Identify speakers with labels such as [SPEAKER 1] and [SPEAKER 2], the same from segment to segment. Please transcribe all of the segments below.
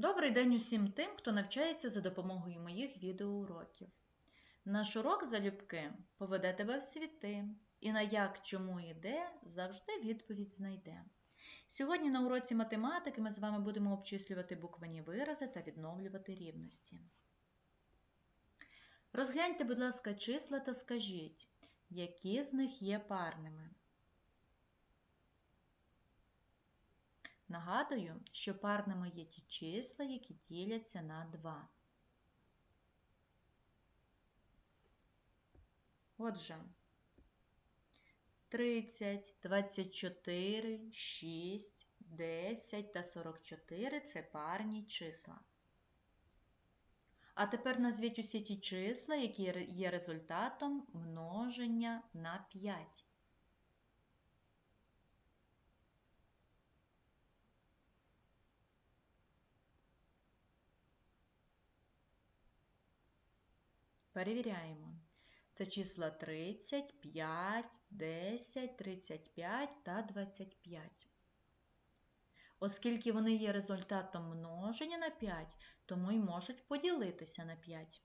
[SPEAKER 1] Добрий день усім тим, хто навчається за допомогою моїх відеоуроків. Наш урок залюбки поведе тебе в світи, і на як, чому і де завжди відповідь знайде. Сьогодні на уроці математики ми з вами будемо обчислювати буквені вирази та відновлювати рівності. Розгляньте, будь ласка, числа та скажіть, які з них є парними. Нагадую, що парними є ті числа, які діляться на 2. Отже, 30, 24, 6, 10 та 44 це парні числа. А тепер назвіть усі ті числа, які є результатом множення на 5. Перевіряємо. Це числа 30, 5, 10, 35 та 25. Оскільки вони є результатом множення на 5, тому й можуть поділитися на 5.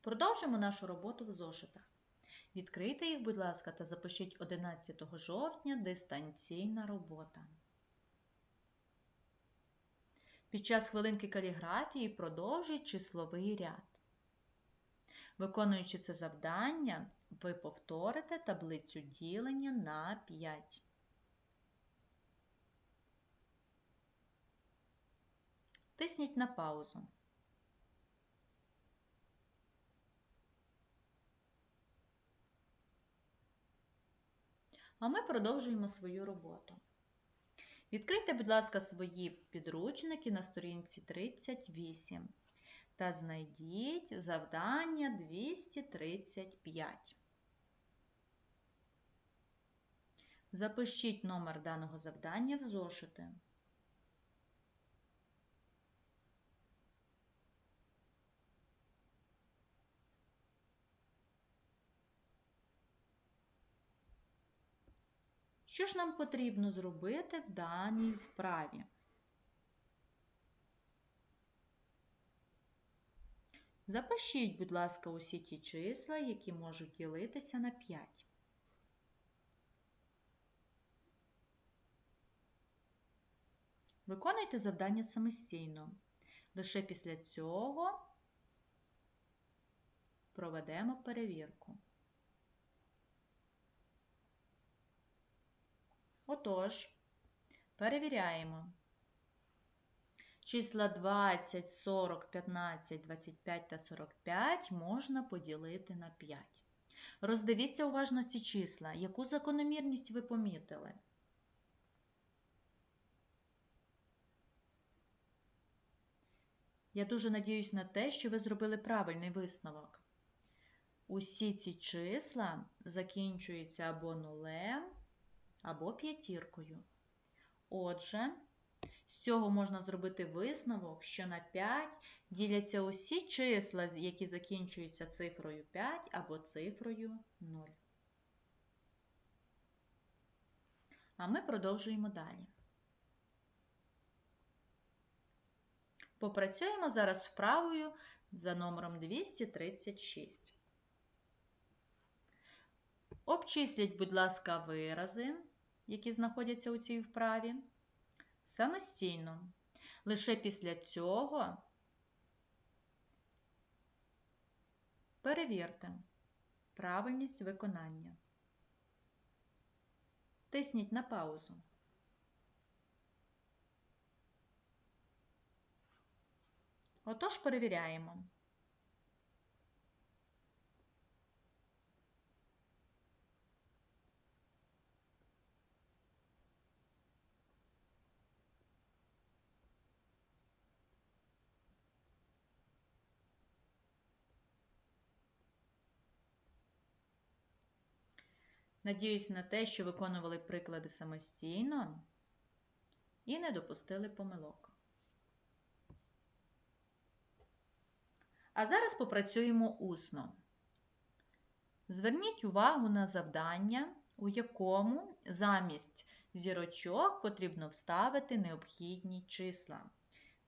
[SPEAKER 1] Продовжимо нашу роботу в зошитах. Відкрийте їх, будь ласка, та запишіть 11 жовтня дистанційна робота. Під час хвилинки каліграфії продовжуй числовий ряд. Виконуючи це завдання, ви повторите таблицю ділення на 5. Тисніть на паузу. А ми продовжуємо свою роботу. Відкрийте, будь ласка, свої підручники на сторінці 38 та знайдіть завдання 235. Запишіть номер даного завдання в зошити. Що ж нам потрібно зробити в даній вправі? Запишіть, будь ласка, усі ті числа, які можуть ділитися на 5. Виконуйте завдання самостійно. Лише після цього проведемо перевірку. Отож, перевіряємо. Числа 20, 40, 15, 25 та 45 можна поділити на 5. Роздивіться уважно ці числа. Яку закономірність ви помітили? Я дуже надіюсь на те, що ви зробили правильний висновок. Усі ці числа закінчуються або нулем, або п'ятіркою. Отже, з цього можна зробити висновок, що на 5 діляться усі числа, які закінчуються цифрою 5 або цифрою 0. А ми продовжуємо далі. Попрацюємо зараз вправою за номером 236. Обчисліть, будь ласка, вирази, які знаходяться у цій вправі, самостійно. Лише після цього перевірте правильність виконання. Тисніть на паузу. Отож перевіряємо. Надіюсь на те, що виконували приклади самостійно і не допустили помилок. А зараз попрацюємо усно. Зверніть увагу на завдання, у якому замість зірочок потрібно вставити необхідні числа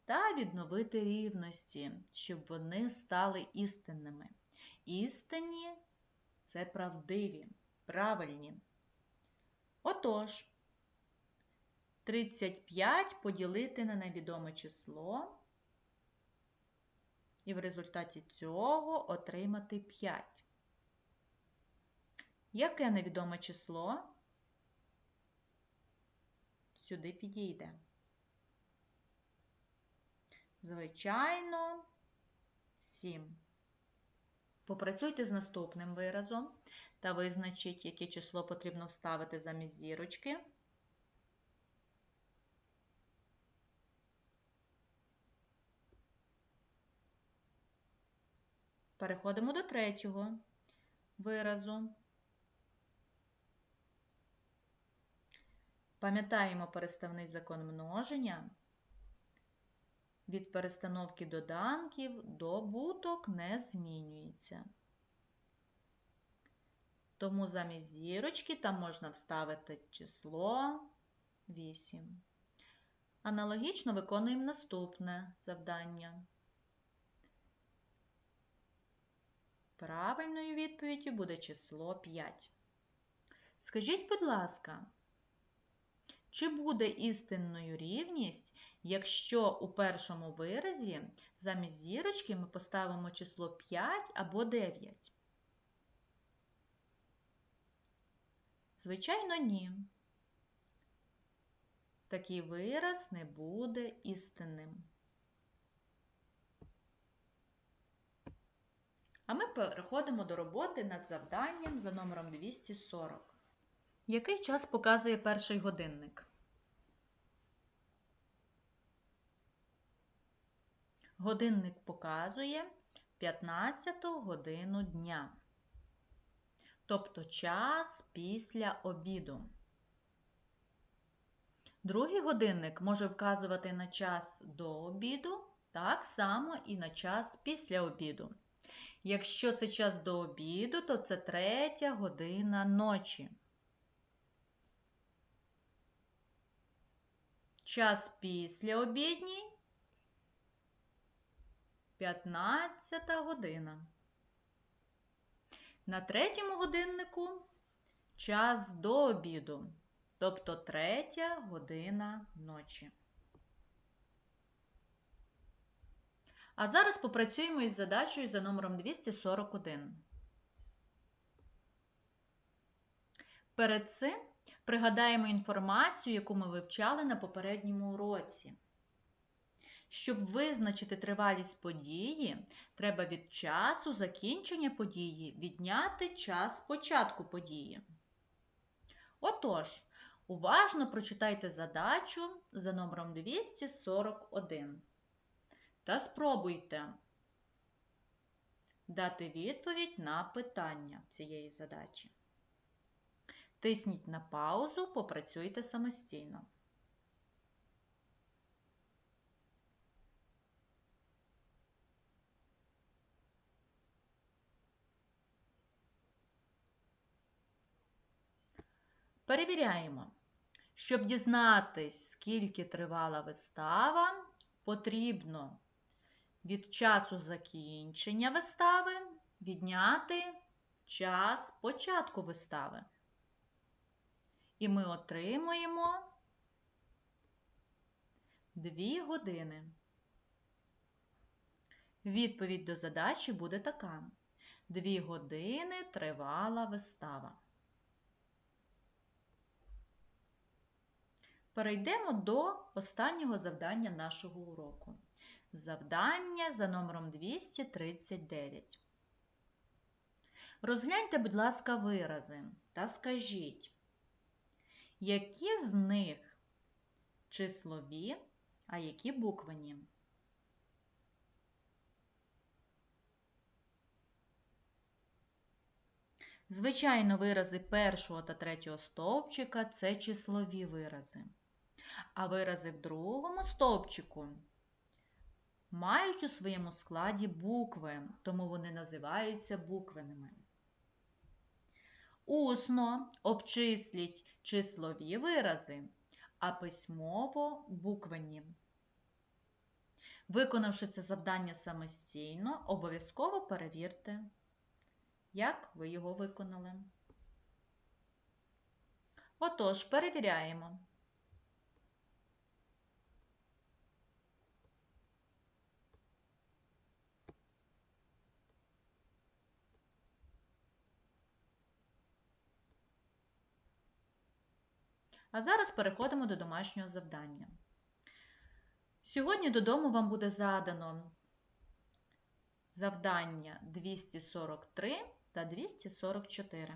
[SPEAKER 1] та відновити рівності, щоб вони стали істинними. Істинні це правдиві, правильні. Отож, 35 поділити на невідоме число, і в результаті цього отримати 5. Яке невідоме число? Сюди підійде. Звичайно, 7. Попрацюйте з наступним виразом та визначіть, яке число потрібно вставити замість зірочки. Переходимо до третього виразу. Пам'ятаємо переставний закон множення. Від перестановки доданків добуток не змінюється. Тому замість зірочки там можна вставити число 8. Аналогічно виконуємо наступне завдання. Правильною відповіддю буде число 5. Скажіть, будь ласка, чи буде істинною рівність, якщо у першому виразі замість зірочки ми поставимо число 5 або 9? Звичайно, ні. Такий вираз не буде істинним. А ми переходимо до роботи над завданням за номером 240. Який час показує перший годинник? Годинник показує 15 годину дня, тобто час після обіду. Другий годинник може вказувати на час до обіду, так само і на час після обіду. Якщо це час до обіду, то це третя година ночі. Час після обідній 15 година. На третьому годиннику час до обіду, тобто третя година ночі. А зараз попрацюємо із задачею за номером 241. Перед цим пригадаємо інформацію, яку ми вивчали на попередньому уроці. Щоб визначити тривалість події, треба від часу закінчення події відняти час початку події. Отож, уважно прочитайте задачу за номером 241 та спробуйте дати відповідь на питання цієї задачі. Тисніть на паузу, попрацюйте самостійно. Перевіряємо. Щоб дізнатись, скільки тривала вистава, потрібно від часу закінчення вистави відняти час початку вистави. І ми отримуємо 2 години. Відповідь до задачі буде така: 2 години тривала вистава. Перейдемо до останнього завдання нашого уроку. Завдання за номером 239. Розгляньте, будь ласка, вирази та скажіть, які з них числові, а які буквені? Звичайно, вирази першого та третього стовпчика це числові вирази. А вирази в другому стовпчику мають у своєму складі букви, тому вони називаються буквеними. Усно обчисліть числові вирази, а письмово буквенні. Виконавши це завдання самостійно, обов'язково перевірте, як ви його виконали. Отож, перевіряємо. А зараз переходимо до домашнього завдання. Сьогодні додому вам буде задано завдання 243 та 244.